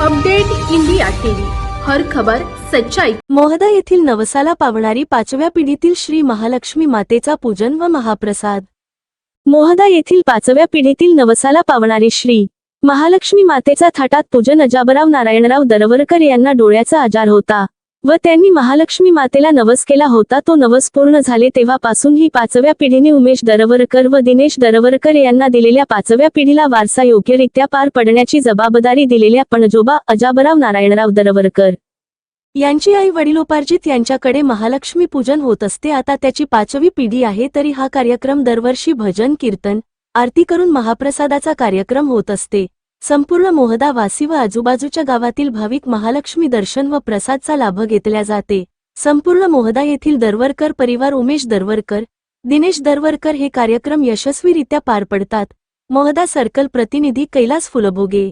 Update India TV. हर खबर सच्चाई. मोहदा येथील नवसाला पावणारी पाचव्या पिढीतील श्री महालक्ष्मी मातेचा पूजन व महाप्रसाद. मोहदा येथील पाचव्या पिढीतील नवसाला पावणारी श्री महालक्ष्मी मातेचा थाटात पूजन अजाबराव नारायणराव दरवरकर यांना डोळ्याचा आजार होता. व त्यांनी महालक्ष्मी मातेला नवस केला होता. तो नवस पूर्ण झाले तेव्हापासून ही पाचव्या पिढीने उमेश दरवरकर व दिनेश दरवरकर यांना दिलेल्या पाचव्या पिढीला वारसा योग्यरित्या पार पडण्याची जबाबदारी दिलेल्या पणजोबा अजाबराव नारायणराव दरवरकर यांची आई वडिलोपार्जित यांच्याकडे महालक्ष्मी पूजन होत असते. आता त्याची पाचवी पिढी आहे तरी हा कार्यक्रम दरवर्षी भजन कीर्तन आरती करून महाप्रसादाचा कार्यक्रम होत असते. संपूर्ण मोहदा वासी व आजूबाजूच्या गावातील भाविक महालक्ष्मी दर्शन व प्रसादचा लाभ घेतल्या जाते. संपूर्ण मोहदा येथील दरवरकर परिवार उमेश दरवरकर दिनेश दरवरकर हे कार्यक्रम यशस्वीरित्या पार पडतात. मोहदा सर्कल प्रतिनिधी कैलास फुलभोगे.